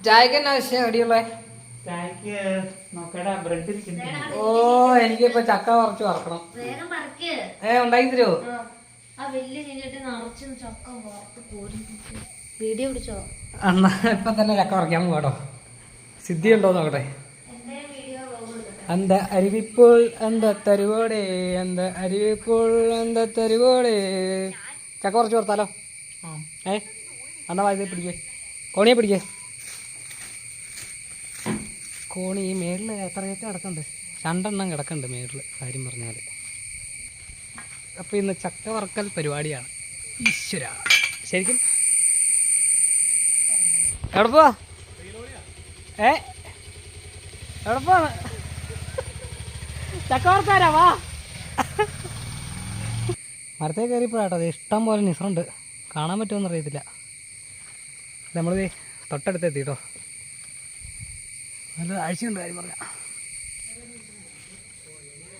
ചായക്ക് എന്നാ വിഷയം അടിയുള്ളേ ചായക്ക് നോക്കടാ ബ്രെഡ് ഇരിക്കുന്നു ഓ എനിക്കിപ്പോ ചക്ക കുറച്ച് വറക്കണം വേഗം മറക്ക് ഏ ഉണ്ടാക്കി തരുമോ ആ വലിയ ചെടിയിട്ട് നിറച്ചും ചക്ക വറുത്ത് കോരി വീഡിയോ പിടിച്ചോ എന്നാ ഇപ്പൊ തന്നെ ചക്ക പറിക്കാൻ പോകട്ടോ സിദ്ധി ഉണ്ടോ നോക്കട്ടെ എന്റെ വീഡിയോ அந்த அறிவிப்புள் அந்த തരുവോടെ அந்த അറിവിപ്പോൾ அந்த തരുവോടെ ചക്ക കുറച്ച് കൊടുത്താലോ ഏ എന്നാ വായത് പിടിക്കേ കോണിയെ പിടിക്കേ കോണി ഈ മേളിൽ എത്രയൊക്കെ കിടക്കുന്നുണ്ട് രണ്ടെണ്ണം കിടക്കുന്നുണ്ട് മേളിൽ കാര്യം പറഞ്ഞാൽ അപ്പോൾ ഇന്ന് ചക്ക വറക്കൽ പരിപാടിയാണ്. ഈശ്വര. ശരിക്കും? എവിടെ ഏ? എവിടെ ചക്ക വറുത്താരാ വാ. മരത്തേ കയറിയപ്പോഴാട്ടോ അത് ഇഷ്ടം പോലെ നിസറുണ്ട്. കാണാൻ പറ്റുമെന്ന് അറിയത്തില്ല നമ്മളിത് തൊട്ടടുത്ത് എത്തി കേട്ടോ നല്ല ആഴ്ചയുണ്ട് കാര്യം പറയാം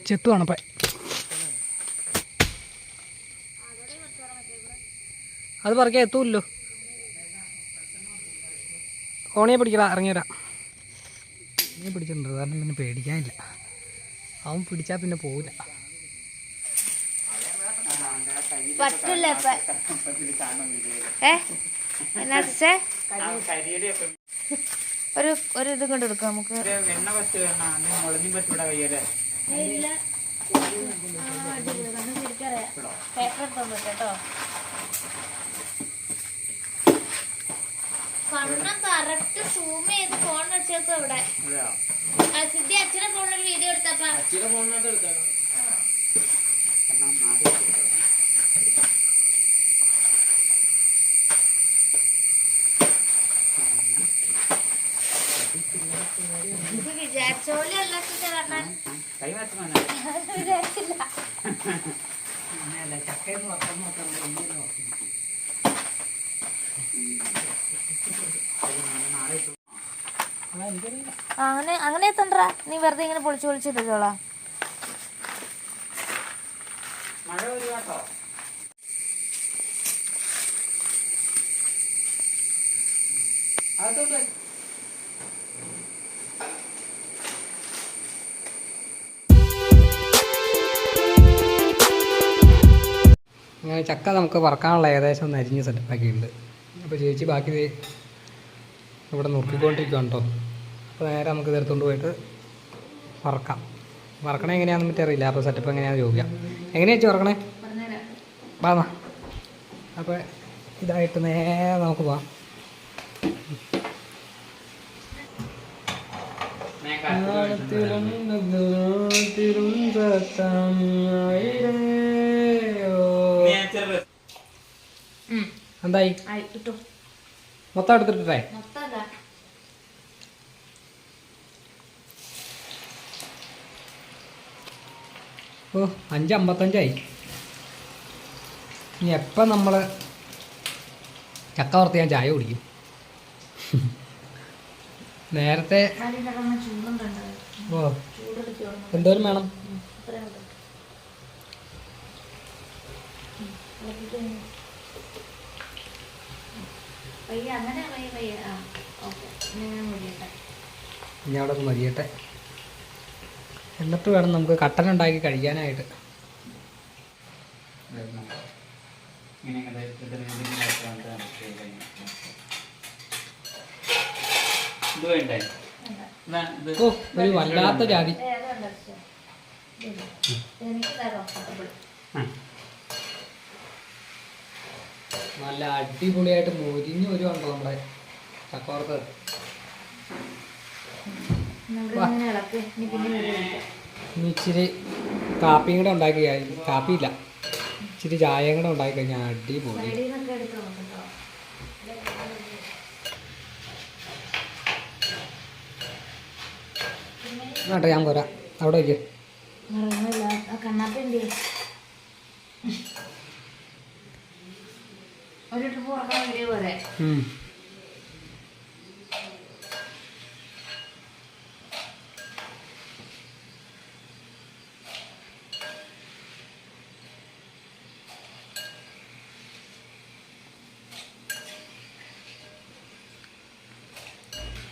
ചെത്തുവാണ് അപ്പം. അത് പറിക്കാൻ എത്തൂല്ലോ. ഓണിയെ പിടിക്കടാ ഇറങ്ങി വരാം. നീ പിടിച്ചിട്ടുണ്ട് കാരണം പിന്നെ പേടിക്കാനില്ല. അവൻ പിടിച്ചാൽ പിന്നെ പോവില്ല. പറ്റില്ല ഏ? എന്നാ ഒരു ഒരു ഇത് കൊണ്ട് എടുക്കാം നമുക്ക്. എണ്ണ പേപ്പർ എടുത്തോണ്ട് കേട്ടോ. കണ്ണം കറക്റ്റ് സൂം ചെയ്ത് ഫോൺ വെച്ചേക്കും ഇവിടെ അതെയോ? ആ, സിദ്ധി അച്ഛനെ ഫോണിൽ വീഡിയോ എടുത്തപ്പോ. കാരണം ഫോണിനകത്ത് എടുത്തോ. അല്ല വിചാരിച്ചില്ല. ചക്കയെന്ന് അങ്ങനെ അങ്ങനെ എത്തണ്ട? നീ വെറുതെ ഇങ്ങനെ പൊളിച്ചു പൊളിച്ചിട്ടോളാ മഴ അങ്ങനെ ചക്ക നമുക്ക് വറക്കാനുള്ള ഏകദേശം ഒന്ന് അരിഞ്ഞ് സെറ്റപ്പാക്കിയിട്ടുണ്ട് അപ്പോൾ ചേച്ചി ബാക്കി ഇവിടെ നോക്കിക്കൊണ്ടിരിക്കുകയാണ് കേട്ടോ അപ്പോൾ നേരെ നമുക്ക് ഇതെടുത്തുകൊണ്ട് പോയിട്ട് വറക്കാം. വറക്കണേ എങ്ങനെയാണെന്ന് പറ്റി അറിയില്ല. അപ്പോൾ സെറ്റപ്പ് എങ്ങനെയാണെന്ന് ചോദിക്കാം. എങ്ങനെയാ ചേച്ചി വറക്കണേ? വാ വാ. അപ്പോൾ ഇതായിട്ട് നേരെ നമുക്ക് പോവാം. എന്തായി? മൊത്തം എടുത്തിട്ടേ ഓ അഞ്ച് അമ്പത്തഞ്ചായി. ഇനി എപ്പം നമ്മൾ ചക്ക വറുത്ത് ഞാൻ ചായ കുടിക്കും? നേരത്തെ ഓ എന്തോരം വേണം അത്രയും ഉണ്ട് പയ്യ അങ്ങനെ പയ്യ പയ്യ ആ ഓക്കെ ഞാൻ മുടിയട്ടെ ഇനി അവിടെ ഒന്ന് മതിയട്ടെ എന്നിട്ട് വേണം നമുക്ക് കട്ടൻ ഉണ്ടാക്കി കഴിക്കാനായിട്ട്. ഓ ഒരു വല്ലാത്ത ജാതി. എനിക്ക്. നല്ല അടിപൊളിയായിട്ട് മൊരിഞ്ഞ് വരുവാണല്ലോ നമ്മുടെ ചക്ക വറുത്ത് നമ്മുടെ ഇങ്ങനെ ഇളക്ക്. ഇനി പിന്നെ വീഡിയോ എടുക്കാം ഇനി ഇച്ചിരി കാപ്പിയും കൂടെ ഉണ്ടാക്കി കാപ്പിയില്ല. ഇച്ചിരി ചായയും കൂടെ ഉണ്ടാക്കി കഴിഞ്ഞാൽ അടിപൊളി. വേണ്ട ഞാൻ പോരാ. അവിടെ വയ്ക്കും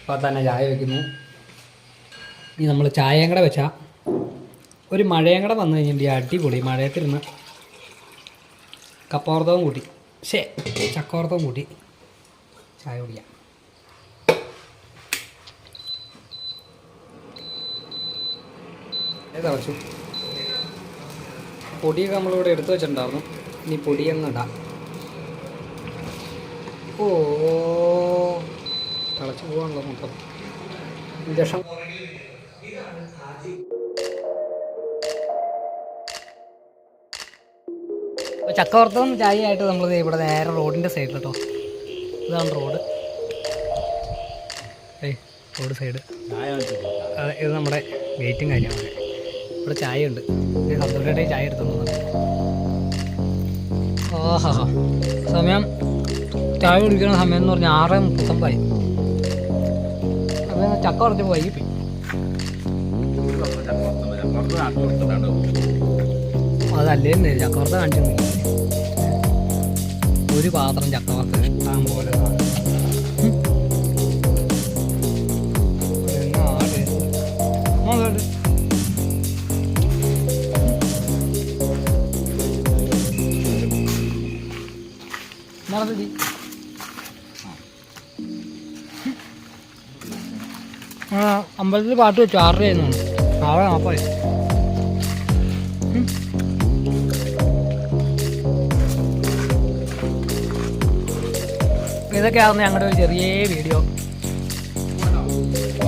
അപ്പോൾ തന്നെ ചായ വെക്കുന്നു. ഇനി നമ്മൾ ചായയും കൂടെ വെച്ചാൽ ഒരു മഴയും കൂടെ വന്നു കഴിഞ്ഞിട്ടുണ്ടെങ്കിൽ അടിപൊളി. മഴയത്തിരുന്ന് കപ്പോർത്തവും കൂട്ടി. ശേ ചക്കോർത്തം കൂട്ടി. ചായ കുടിക്കാം. ഏതാ വെച്ചു പൊടിയൊക്കെ നമ്മളിവിടെ എടുത്തു വെച്ചിട്ടുണ്ടായിരുന്നു. ഇനി പൊടിയൊന്നും ഇടാം. ഓ തിളച്ച് പോവാണല്ലോ മൊത്തം. ഇഞ്ചക്ഷൻ അപ്പോൾ ചക്കവർത്തവും ചായയായിട്ട് നമ്മൾ ഇവിടെ നേരെ റോഡിന്റെ സൈഡിൽ കേട്ടോ ഇതാണ് റോഡ്. ഏയ് റോഡ് സൈഡ്. അതെ ഇത് നമ്മുടെ ഗേറ്റും കാര്യമാണ് ഇവിടെ ചായ ഉണ്ട് സന്തോഷമായിട്ട് ചായ എടുത്തു ഓഹാ സമയം ചായ കുടിക്കുന്ന സമയം എന്ന് പറഞ്ഞാൽ ആറ് മുപ്പത്തൊമ്പതായി. അപ്പം ചക്ക കുറച്ച് വൈകിപ്പോയി അതല്ലേ ചക്കവർത്ത കാണിച്ചു ഒരു പാത്രം ചക്കവർത്ത ഇഷ്ടം പോലെ അമ്പലത്തിൽ പാട്ട് വെച്ചു ആറര ആയിരുന്നു. ആറ് നാൽപ്പത് ഇതൊക്കെയായിരുന്നു ഞങ്ങളുടെ ഒരു ചെറിയ വീഡിയോ.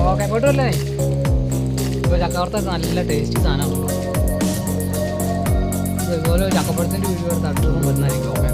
ഓക്കെ പോയിട്ടല്ലേ ഇപ്പോൾ ചക്കവർത്ത നല്ല ടേസ്റ്റി സാധനമാണ് ഇതുപോലെ ചക്കപ്പഴത്തിന്റെ വീഡിയോ എടുത്ത് അടുത്തൊന്നും വരുന്നതായിരിക്കും ഓക്കെ